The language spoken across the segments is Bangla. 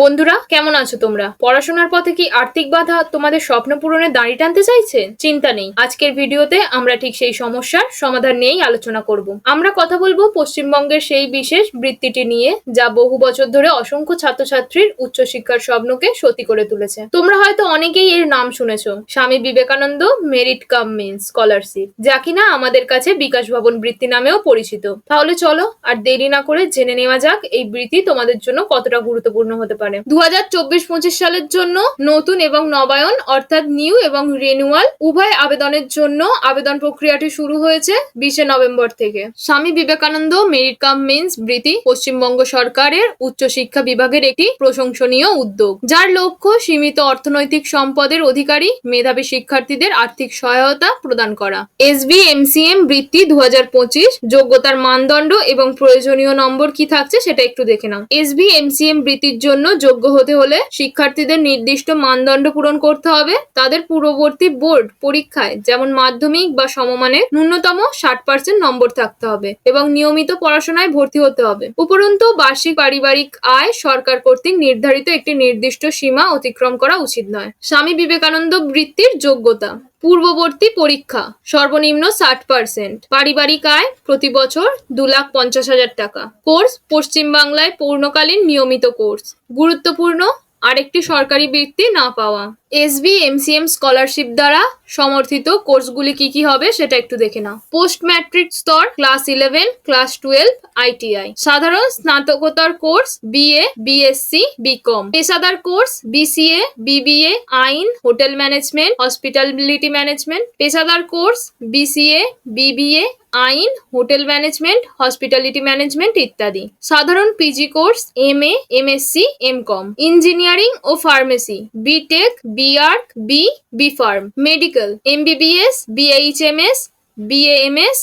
বন্ধুরা, কেমন আছো তোমরা? পড়াশোনার পথে কি আর্থিক বাধা তোমাদের স্বপ্ন পূরণে দাঁড়ি টানতে চাইছে? চিন্তা নেই। আজকের ভিডিওতে আমরা ঠিক সেই সমস্যার সমাধান নিয়েই আলোচনা করব। আমরা কথা বলব পশ্চিমবঙ্গের সেই বিশেষ বৃত্তিটি নিয়ে, যা বহু বছর ধরে অসংখ্য ছাত্রছাত্রীর উচ্চশিক্ষার স্বপ্নকে সত্যি করে তুলেছে। তোমরা হয়তো অনেকেই এর নাম শুনেছো, Swami Vivekananda merit cum means scholarship, যা কিনা আমাদের কাছে বিকাশ ভবন বৃত্তি নামেও পরিচিত। তাহলে চলো, আর দেরি না করে জেনে নেওয়া যাক এই বৃত্তি তোমাদের জন্য কতটা গুরুত্বপূর্ণ হতে পারে। দু হাজার চব্বিশ পঁচিশ সালের জন্য নতুন এবং নবায়ন অর্থাৎ নিউ এবং রিনিউয়াল উভয় আবেদনের জন্য আবেদন প্রক্রিয়াটি শুরু হয়েছে বিশে নভেম্বর থেকে। স্বামী বিবেকানন্দ মেরিট কাম মিন্স বৃত্তি পশ্চিমবঙ্গ সরকারের উচ্চশিক্ষা বিভাগের একটি প্রশংসনীয় উদ্যোগ। যার লক্ষ্য সীমিত অর্থনৈতিক সম্পদের অধিকারী, মেধাবী শিক্ষার্থীদের আর্থিক সহায়তা প্রদান করা। এসবি এমসিএম বৃত্তি দু হাজার পঁচিশ, যোগ্যতার মানদণ্ড এবং প্রয়োজনীয় নম্বর কি থাকছে সেটা একটু দেখে নাও। এসবি এমসিএম বৃত্তির জন্য যোগ্য হতে হলে শিক্ষার্থীদের নির্দিষ্ট মানদণ্ড পূরণ করতে হবে। তাদের পূর্ববর্তী বোর্ড পরীক্ষায় যেমন মাধ্যমিক বা সমমানের ন্যূনতম ষাট পার্সেন্ট নম্বর থাকতে হবে এবং নিয়মিত পড়াশোনায় ভর্তি হতে হবে। উপরন্তু বার্ষিক পারিবারিক আয় সরকার কর্তৃক নির্ধারিত একটি নির্দিষ্ট সীমা অতিক্রম করা উচিত নয়। স্বামী বিবেকানন্দ বৃত্তির যোগ্যতা। পূর্ববর্তী পরীক্ষা, সর্বনিম্ন ষাট পার্সেন্ট। পারিবারিক আয় প্রতি বছর দু লাখ পঞ্চাশ হাজার টাকা। কোর্স, পশ্চিমবাংলায় পূর্ণকালীন নিয়মিত কোর্স। গুরুত্বপূর্ণ আরেকটি সরকারি বৃত্তি না পাওয়া। এস বি এমসিএম স্কলারশিপ দ্বারা সমর্থিত কোর্সগুলি কি কি হবে সেটা একটু দেখে নাও। পোস্ট ম্যাট্রিক স্তর, class eleven, class twelve, ITI. সাধারণ স্নাতকোত্তর কোর্স, বিএ, বিএসসি, বিকম। পেশাদার কোর্স, বিসিএ, বিবিএ, আইন, হোটেল ম্যানেজমেন্ট, হসপিটালিটি ম্যানেজমেন্ট। পেশাদার কোর্স, বিসিএ, বিবিএ, আইন, হোটেল ম্যানেজমেন্ট, হসপিটালিটি ম্যানেজমেন্ট ইত্যাদি। সাধারণ PG course M A M Sc M com engineering O pharmacy. BTech, BArch, B B pharm medical MBBS BHMS BAMS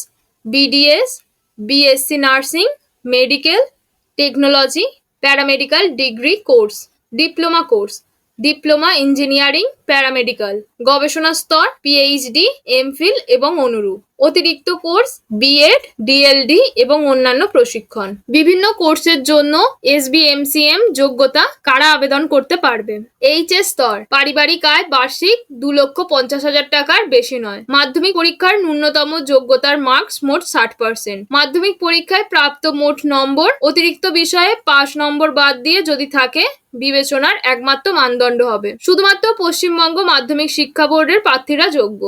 BDS BSc nursing medical technology paramedical degree course diploma course diploma engineering paramedical গবেষণা স্তর পিএইচডি এমফিল এবং অনুরূপ অতিরিক্ত কোর্স বিএড ডিএলডি এবং অন্যান্য প্রশিক্ষণ। বিভিন্ন কোর্সের জন্য এসবিএমসিএম যোগ্যতা কারা আবেদন করতে পারবে? এইচএস স্তর, পারিবারিক আয় বার্ষিক দু লক্ষ পঞ্চাশ হাজার টাকার বেশি নয়। মাধ্যমিক পরীক্ষার ন্যূনতম যোগ্যতার মার্কস মোট ষাট পার্সেন্ট। মাধ্যমিক পরীক্ষায় প্রাপ্ত মোট নম্বর অতিরিক্ত বিষয়ে পাঁচ নম্বর বাদ দিয়ে যদি থাকে, বিবেচনার একমাত্র মানদণ্ড হবে। শুধুমাত্র পশ্চিমবঙ্গ মাধ্যমিক শিক্ষা বোর্ডের প্রার্থীরা যোগ্য।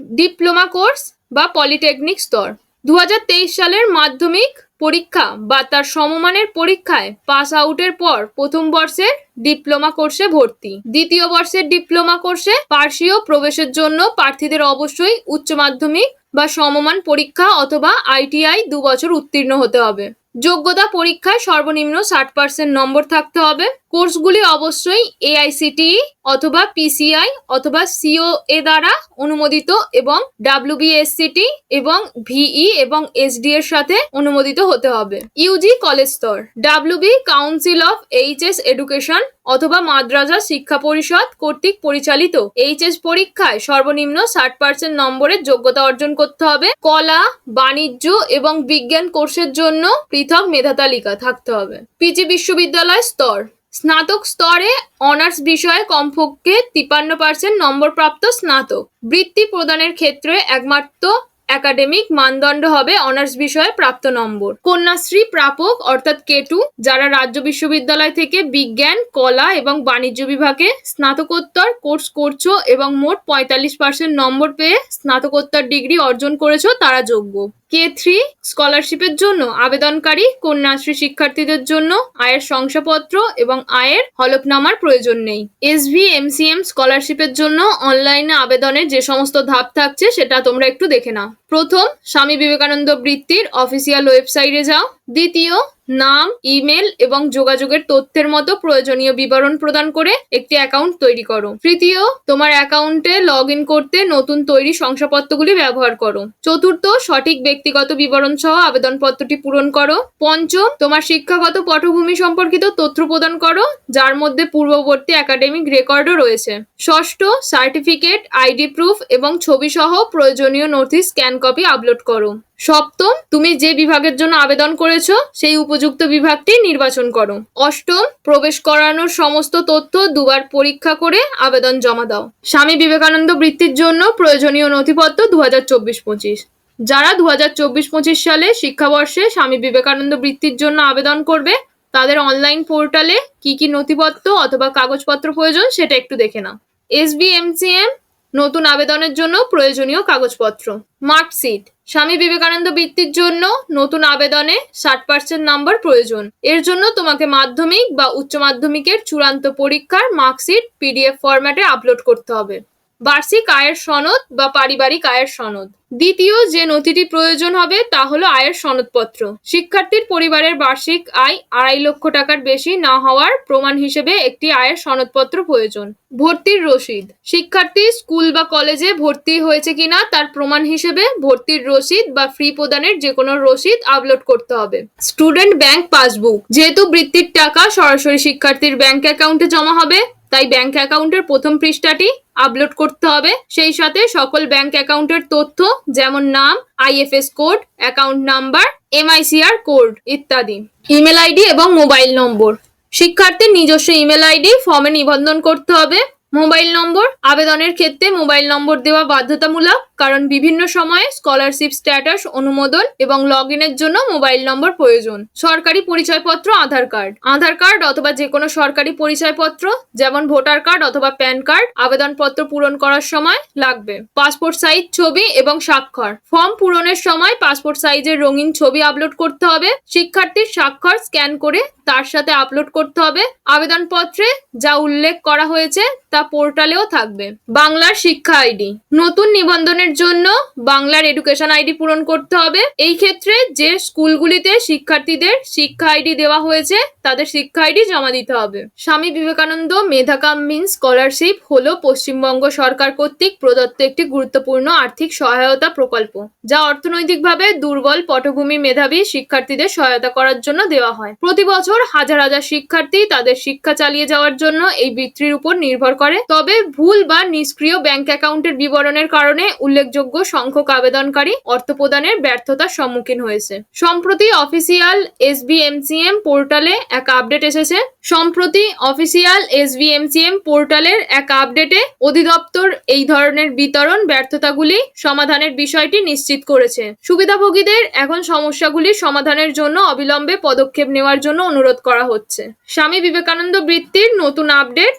ডিপ্লোমা কোর্স বা পলিটেকনিক স্তর। দু হাজার তেইশ সালের মাধ্যমিক পরীক্ষা বা তার সমমানের পরীক্ষায় পাস আউটের পর প্রথম বর্ষের ডিপ্লোমা কোর্সে ভর্তি। দ্বিতীয় বর্ষের ডিপ্লোমা কোর্সে পার্শ্বীয় প্রবেশের জন্য প্রার্থীদের অবশ্যই উচ্চ মাধ্যমিক বা সমমান পরীক্ষা অথবা আইটিআই দু বছর উত্তীর্ণ হতে হবে। যোগ্যতা পরীক্ষায় সর্বনিম্ন ষাট পার্সেন্ট নম্বর থাকতে হবে। কোর্সগুলি অবশ্যই এআইসিটিই অথবা পিসিআই অথবা সিও এ দ্বারা অনুমোদিত এবং ডাব্লিউবিএসসিটি এবং ভিই এবং এসডি এর সাথে অনুমোদিত হতে হবে। ইউজি কলেজ স্তর। WB council of HS education অথবা মাদ্রাজা শিক্ষা পরিষদ কর্তৃক পরিচালিত এইচএস পরীক্ষায় সর্বনিম্ন ষাট পার্সেন্ট নম্বরের যোগ্যতা অর্জন করতে হবে। কলা, বাণিজ্য এবং বিজ্ঞান কোর্সের জন্য পৃথক মেধা তালিকা থাকতে হবে। পিজি বিশ্ববিদ্যালয় স্তর। স্নাতক স্তরে অনার্স বিষয়ে কমপক্ষে তিপান্ন পার্সেন্ট নম্বরপ্রাপ্ত স্নাতক। বৃত্তি প্রদানের ক্ষেত্রে একমাত্র একাডেমিক মানদণ্ড হবে অনার্স বিষয়ে প্রাপ্ত নম্বর। কন্যাশ্রী প্রাপক অর্থাৎ কেটু, যারা রাজ্য বিশ্ববিদ্যালয় থেকে বিজ্ঞান, কলা এবং বাণিজ্য বিভাগে স্নাতকোত্তর কোর্স করছ এবং মোট পঁয়তাল্লিশ পার্সেন্ট নম্বর পেয়ে স্নাতকোত্তর ডিগ্রি অর্জন করেছ, তারা যোগ্য। K three? স্কলারশিপের জন্য আবেদনকারী, কন্যাশ্রী শিক্ষার্থীদের জন্য আয়ের শংসাপত্র এবং আয়ের হলফনামার প্রয়োজন নেই। এস এসভি, এমসিএম স্কলারশিপের জন্য অনলাইনে আবেদনের যে সমস্ত ধাপ থাকছে সেটা তোমরা একটু দেখে নাও। প্রথম, স্বামী বিবেকানন্দ বৃত্তির অফিসিয়াল ওয়েবসাইটে যাও। দ্বিতীয় নাম, ইমেল এবং যোগাযোগের তথ্যের মতো প্রয়োজনীয় বিবরণ প্রদান করে একটি অ্যাকাউন্ট তৈরি করো। তৃতীয়, তোমার অ্যাকাউন্টে লগ ইন করতে নতুন তৈরি শংসাপত্রগুলি ব্যবহার করো। চতুর্থ, সঠিক ব্যক্তিগত বিবরণ সহ আবেদনপত্রটি পূরণ করো। পঞ্চম, তোমার শিক্ষাগত পটভূমি সম্পর্কিত তথ্য প্রদান করো, যার মধ্যে পূর্ববর্তী একাডেমিক রেকর্ডও রয়েছে। ষষ্ঠ, সার্টিফিকেট, আইডি প্রুফ এবং ছবি সহ প্রয়োজনীয় নথি স্ক্যান কপি আপলোড করো। সপ্তম, তুমি যে বিভাগের জন্য আবেদন করেছ, সেই উপযুক্ত বিভাগটি নির্বাচন করো। অষ্টম, প্রবেশ করানোর সমস্ত তথ্য দুবার পরীক্ষা করে আবেদন জমা দাও। স্বামী বিবেকানন্দ বৃত্তির জন্য প্রয়োজনীয় নথিপত্র দু হাজার চব্বিশ পঁচিশ। যারা দু হাজার চব্বিশ পঁচিশ সালে শিক্ষাবর্ষে স্বামী বিবেকানন্দ বৃত্তির জন্য আবেদন করবে, তাদের অনলাইন পোর্টালে কি কি নথিপত্র অথবা কাগজপত্র প্রয়োজন সেটা একটু দেখে নাও। এসবিএমসিএম নতুন আবেদনের জন্য প্রয়োজনীয় কাগজপত্র। মার্কশিট। স্বামী বিবেকানন্দ বৃত্তির জন্য নতুন আবেদনে ষাট পার্সেন্ট নাম্বার প্রয়োজন। এর জন্য তোমাকে মাধ্যমিক বা উচ্চ মাধ্যমিকের চূড়ান্ত পরীক্ষার মার্কশিট পিডিএফ ফরম্যাটে আপলোড করতে হবে। বার্ষিক আয়ের সনদ বা পারিবারিক আয়ের সনদ। দ্বিতীয় যে নথিটি প্রয়োজন হবে তা হলো আয়ের সনদপত্র। শিক্ষার্থীর পরিবারের বার্ষিক আয় আড়াই লক্ষ টাকার বেশি না হওয়ার প্রমাণ হিসেবে একটি আয়ের সনদপত্র প্রয়োজন। ভর্তির রসিদ। শিক্ষার্থী স্কুল বা কলেজে ভর্তি হয়েছে কিনা তার প্রমাণ হিসেবে ভর্তির রসিদ বা ফ্রি প্রদানের যে কোনো রসিদ আপলোড করতে হবে। Student bank passbook. যেহেতু বৃত্তির টাকা সরাসরি শিক্ষার্থীর ব্যাংক অ্যাকাউন্টে জমা হবে তাই ব্যাংক অ্যাকাউন্টের প্রথম পৃষ্ঠাটি আপলোড করতে হবে। সেই সাথে সকল ব্যাংক অ্যাকাউন্টের তথ্য যেমন নাম IFS code account number MICR code ইত্যাদি। ইমেল আইডি এবং মোবাইল নম্বর শিক্ষার্থীর নিজস্ব ইমেল আইডি ফর্মে নিবন্ধন করতে হবে। মোবাইল নম্বর আবেদনের ক্ষেত্রে মোবাইল নম্বর দেওয়া বাধ্যতামূলক। কারণ বিভিন্ন সময়ে স্কলারশিপ স্ট্যাটাস অনুমোদন এবং লগ ইনের জন্য মোবাইল নম্বর প্রয়োজন। সরকারি পরিচয়পত্র, আধার কার্ড আধার কার্ড অথবা যে কোনো সরকারি পরিচয়পত্র, যেমন ভোটার কার্ড অথবা প্যান কার্ড আবেদনপত্র পূরণ করার সময় লাগবে। পাসপোর্ট সাইজ ছবি এবং স্বাক্ষর। ফর্ম পূরণের সময় পাসপোর্ট সাইজের রঙিন ছবি আপলোড করতে হবে। শিক্ষার্থীর স্বাক্ষর স্ক্যান করে তার সাথে আপলোড করতে হবে। আবেদনপত্রে যা উল্লেখ করা হয়েছে তা পোর্টালেও থাকবে। বাংলার শিক্ষা আইডি। নতুন নিবন্ধনের জন্য বাংলার এডুকেশন আইডি পূরণ করতে হবে। এই ক্ষেত্রে যে স্কুলগুলিতে শিক্ষার্থীদের শিক্ষা আইডি দেওয়া হয়েছে, তাদের শিক্ষা আইডি জমা দিতে হবে। স্বামী বিবেকানন্দ মেধাকাম মিন স্কলারশিপ হলো পশ্চিমবঙ্গ সরকার কর্তৃক প্রদত্ত একটি গুরুত্বপূর্ণ আর্থিক সহায়তা প্রকল্প, যা অর্থনৈতিকভাবে দুর্বল পটভূমি মেধাবী শিক্ষার্থীদের সহায়তা করার জন্য দেওয়া হয়। প্রতি বছর হাজার হাজার শিক্ষার্থী তাদের শিক্ষা চালিয়ে যাওয়ার জন্য এই বৃত্তির উপর নির্ভর করে। তবে ভুল বা নিষ্ক্রিয় ব্যাংক অ্যাকাউন্টের বিবরণের কারণে উল্লেখযোগ্য সংখ্যক আবেদনকারী অর্থ প্রদানের ব্যর্থতার সম্মুখীন হয়েছে। সম্প্রতি অফিসিয়াল এসবিএমসিএম পোর্টালে এক আপডেট এসেছে। সম্প্রতি অফিসিয়াল এসবিএমসিএম পোর্টালের এক আপডেটে অধিদপ্তর এই ধরনের বিতরণ ব্যর্থতাগুলি সমাধানের বিষয়টি নিশ্চিত করেছে। সুবিধাভোগীদের এখন সমস্যাগুলি সমাধানের জন্য অবিলম্বে পদক্ষেপ নেওয়ার জন্য অনুরোধ করা হচ্ছে। স্বামী বিবেকানন্দ বৃত্তির নতুন আপডেট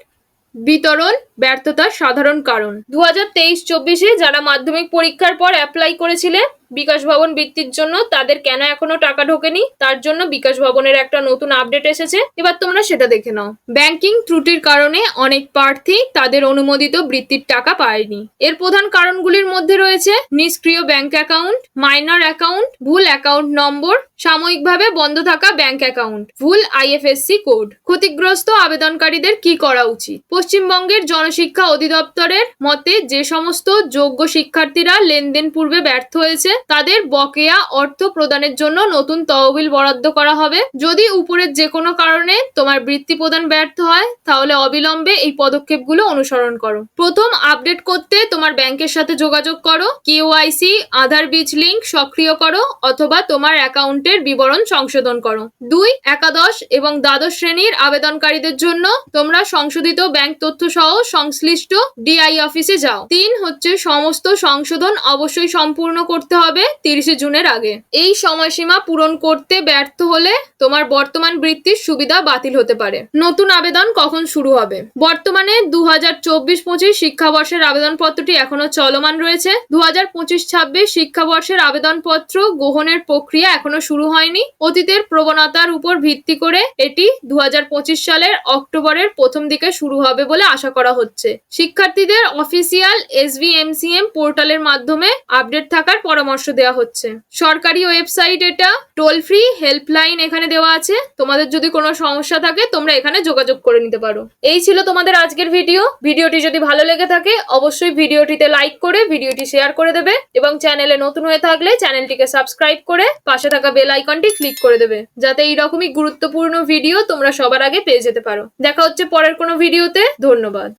বিতরণ ব্যর্থতার সাধারণ কারণ। দু হাজার তেইশ চব্বিশে যারা মাধ্যমিক পরীক্ষার পর অ্যাপ্লাই করেছিলে বিকাশ ভবন বৃত্তির জন্য তাদের কেন এখনও টাকা ঢোকেনি? তার জন্য বিকাশ ভবনের একটা নতুন আপডেট এসেছে। এবার তোমরা সেটা দেখে নাও। ব্যাংকিং ত্রুটির কারণে অনেক প্রার্থী তাদের অনুমোদিত বৃত্তির টাকা পায়নি। এর প্রধান কারণগুলির মধ্যে রয়েছে নিষ্ক্রিয় ব্যাংক অ্যাকাউন্ট, মাইনর অ্যাকাউন্ট, ভুল অ্যাকাউন্ট নম্বর, সাময়িকভাবে বন্ধ থাকা ব্যাংক অ্যাকাউন্ট, ভুল আইএফএসসি কোড। ক্ষতিগ্রস্ত আবেদনকারীদের কি করা উচিত? পশ্চিমবঙ্গের জনশিক্ষা অধিদপ্তরের মতে যে সমস্ত যোগ্য শিক্ষার্থীরা লেনদেন পূর্বে ব্যর্থ হয়েছে তাদের বকেয়া অর্থ প্রদানের জন্য নতুন তহবিল বরাদ্দ করা হবে। যদি উপরের যে কোনো কারণে তোমার বৃত্তি প্রদান ব্যর্থ হয়, তাহলে অবিলম্বে এই পদক্ষেপগুলো অনুসরণ করো। প্রথম আপডেট করতে তোমার ব্যাংকের সাথে যোগাযোগ করো, কেওয়াইসি, আধার বীজ লিঙ্ক সক্রিয় করো, অথবা তোমার অ্যাকাউন্টের বিবরণ সংশোধন করো। দুই, একাদশ এবং দ্বাদশ শ্রেণির আবেদনকারীদের জন্য তোমরা সংশোধিত ব্যাংক তথ্য সহ সংশ্লিষ্ট ডিআই অফিসে যাও। তিন হচ্ছে সমস্ত সংশোধন অবশ্যই সম্পূর্ণ করতে হবে। তিরিশে জুনের আগে। এই সময়সীমা পূরণ করতে ব্যর্থ হলে তোমার বর্তমান বৃত্তির সুবিধা বাতিল হতে পারে। নতুন আবেদন কখন শুরু হবে? বর্তমানে দু হাজার চব্বিশ পঁচিশ শিক্ষাবর্ষের আবেদনপত্রটি এখনও চলমান রয়েছে। দু হাজার পঁচিশ ছাব্বিশ শিক্ষাবর্ষের আবেদনপত্র গ্রহণের প্রক্রিয়া এখনও শুরু হয়নি। অতীতের প্রবণতার উপর ভিত্তি করে এটি দু হাজার পঁচিশ সালের অক্টোবরের প্রথম দিকে শুরু হবে বলে আশা করা হচ্ছে। শিক্ষার্থীদের অফিসিয়াল এসভিএমসিএম পোর্টালের মাধ্যমে আপডেট থাকার পরামর্শ দেওয়া হচ্ছে। সরকারি ওয়েবসাইট এটা টোল ফ্রি হেল্পলাইন এখানে দেওয়া আছে। তোমাদের যদি কোনো সমস্যা থাকে, তোমরা এখানে যোগাযোগ করে নিতে পারো। এই ছিল তোমাদের আজকের ভিডিও। ভিডিওটি যদি ভালো লেগে থাকে, অবশ্যই ভিডিওটিতে লাইক করে, ভিডিওটি শেয়ার করে দেবে এবং চ্যানেলে নতুন হয়ে থাকলে চ্যানেলটিকে সাবস্ক্রাইব করে পাশে থাকা বেল আইকনটি ক্লিক করে দেবে। যাতে এইরকমই গুরুত্বপূর্ণ ভিডিও তোমরা সবার আগে পেয়ে যেতে পারো। দেখা হচ্ছে পরের কোনো ভিডিওতে। ধন্যবাদ।